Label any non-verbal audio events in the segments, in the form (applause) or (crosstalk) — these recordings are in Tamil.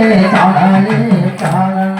诶咋啦诶咋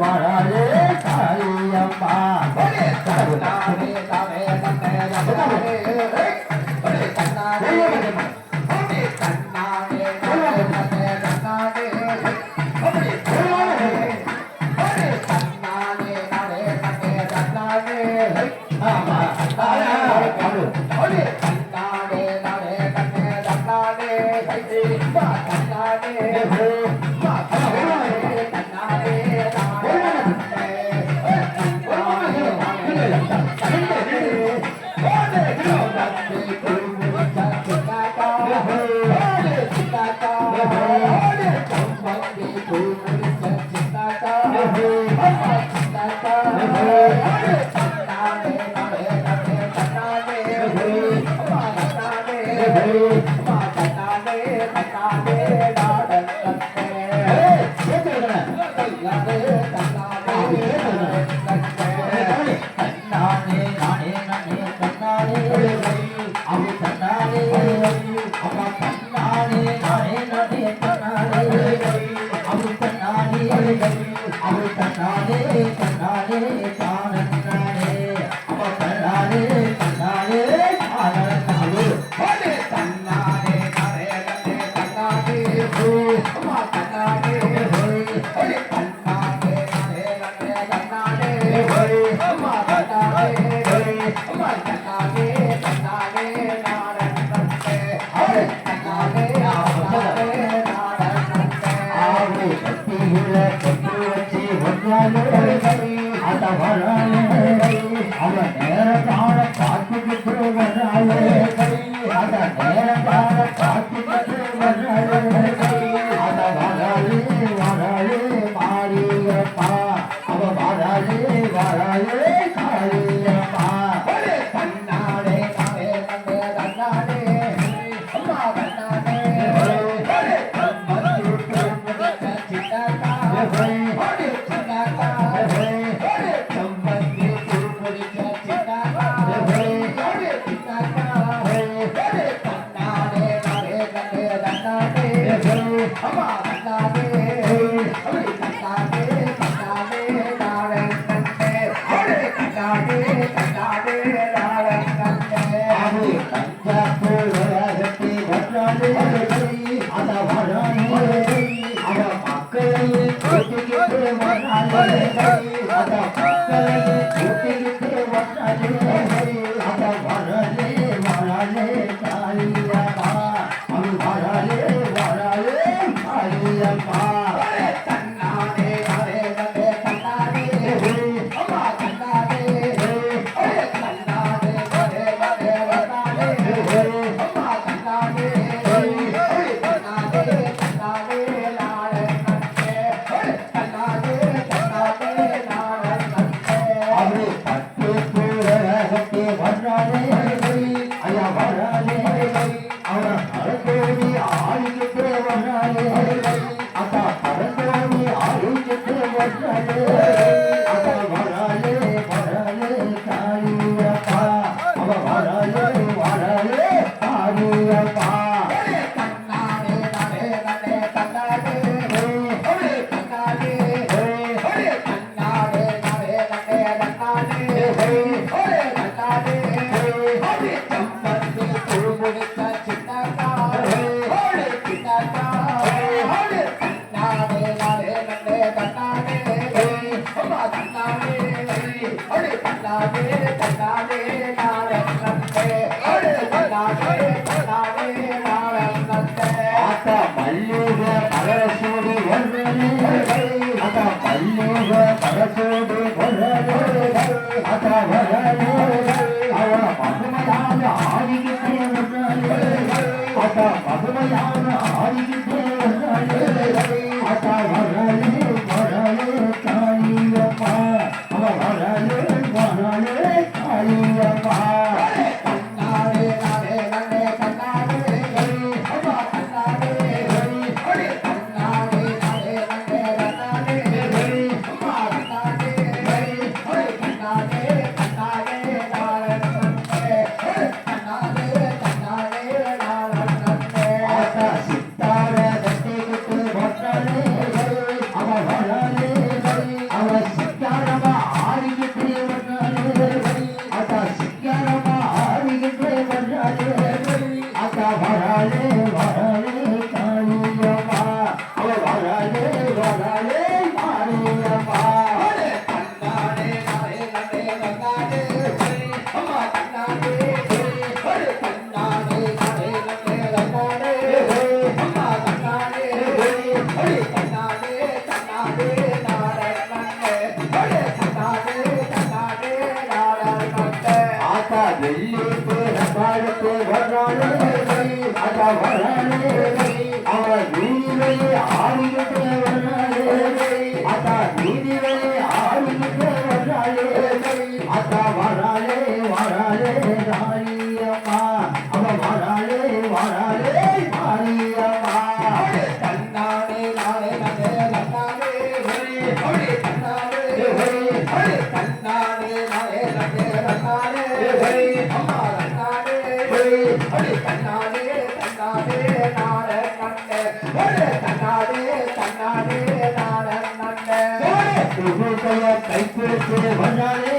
வராதே தாயம்மா தருணாமே தவே தந்தை மனவரானே அவ பசுமையான ஆதிக்கு பசுமையான துகுக்கைய கைப்பிடித்து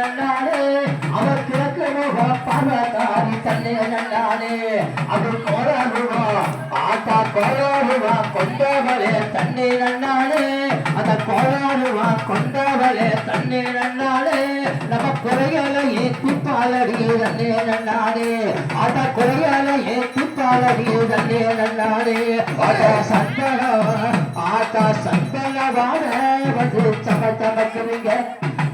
நல்லாடே அவர் கிழக்கு முக பர்வதாரி தன்னை நல்லாடே அது கோராடுவா ஆட்டா கோராடுவா கொண்டவரே தன்னை நல்லாடே அந்த கோராடுவா கொண்டவரே தன்னை நல்லாடே நம்ம குறையலையே துப்பாலடியே தன்னை நல்லாடே ஆட்டா குறையலையே துப்பாலடியே தன்னை நல்லாடே ஆட்டா சந்தனவா ஆட்டா சந்தனவான. வந்து சம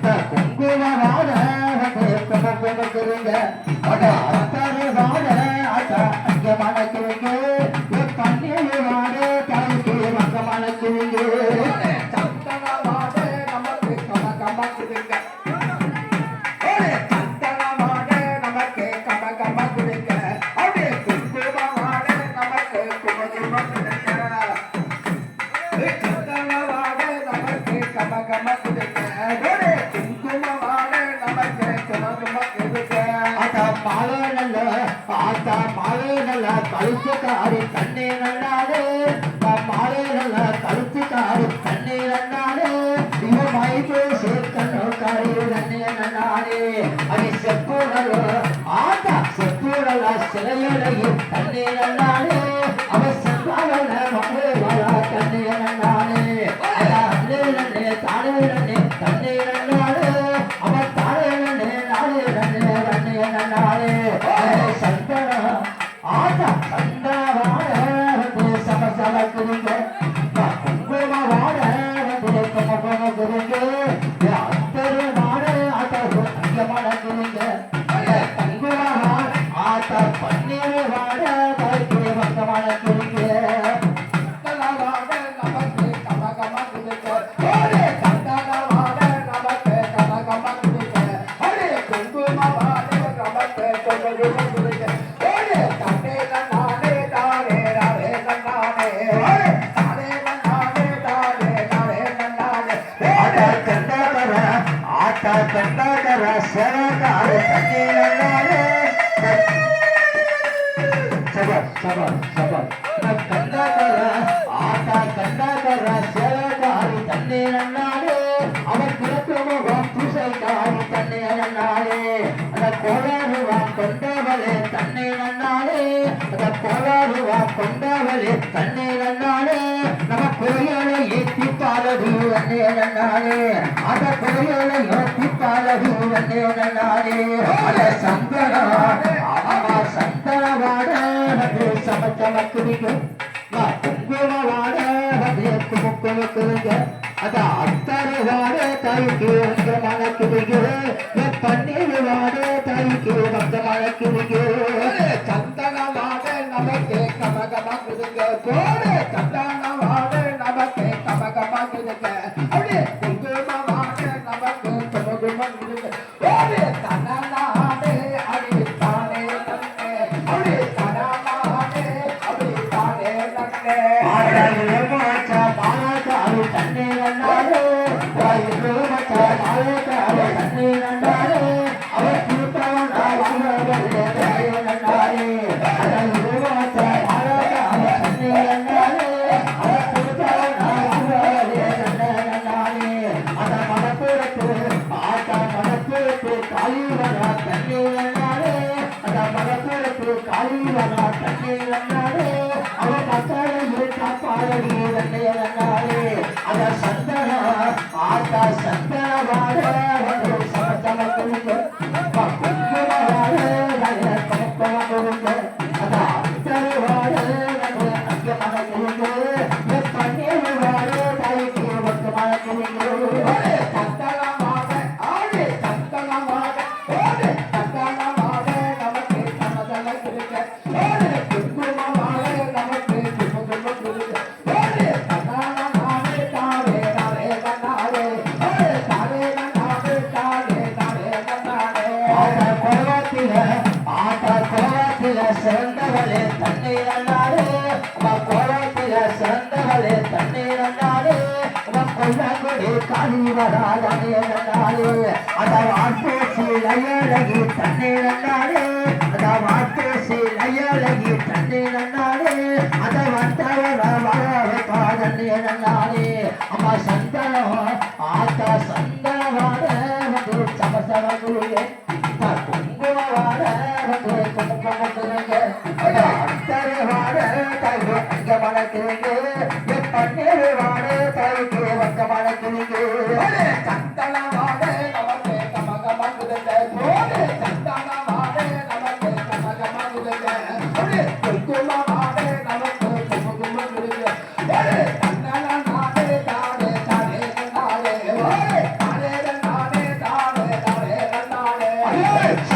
(laughs) அட கழுத்துக்காரி கண்ணீர் நல்லாடு மாலை நல்ல காரு கண்ணீர் நல்லாடு இவ மயிறு சேர்க்கணும் காரு கண்ணீர் நல்லாடு அது செப்பூடல ஆட்டா செப்பூடல சிலையலையும் கண்ணீர் அண்ணா ஆட்ட கண்டாகர ஆட்ட கண்டாகர சேவகார தண்ணீரே சபர் சபர் சபர் கண்டாகர ஆட்ட கண்டாகர சேவகாரி தண்ணீரே அவன் பிறக்கமுகம் பூசைக்காரி தண்ணீரே அந்த கோளாறுவா கொண்டவளே தண்ணீர் அந்த கோளாறுவா கொண்டவளே தண்ணீரே நம்ம குறையலை ஏற்றி பாலடி அண்ணே நன்னாரே அத குறையலை ஏற்றி பாலடி அண்ணே நன்னாரே அத சந்தன ஆமா சந்தன அது சம சமக்குறீங்க குங்கும அது குமுக்குமுக்குறீங்க அத அத்தர வாட தாய்க்கு உங்க பன்னீர் வாட தாய்க்கு சந்தனமாட நமக்கு கம கமக்குதுங்க. ஒரே சந்தனமாட நமக்கு கம கமக்குதுங்க. அப்படியே குங்குமமாட நமக்கு கும குமக்குதுங்க. ஒரே சந்தனமாட அடித்தானே நன்னே. அப்படியே சந்தனமாட அடித்தானே நன்னே. ஆட்டாளே மாச்சா மக்களையே காப்பாளி அத சந்தன ஆட்டா அதான் வாட்டு சீலையழகி தண்ணீர் என்றாரே அதான் வாட்டு சீலையழகி தண்ணீர் என்றாரே அதை வந்தவர வரவே பாதண்ணீர் என்றாரே அம்மா சந்தனம் ஆத்தா சந்தனவாட வந்து சமசமகுருவே குங்குமவாட வந்து குங்குமத்துறங்க அத்தரை வாட தங்க மணக்கிறேங்க Yes!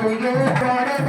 பச்சமான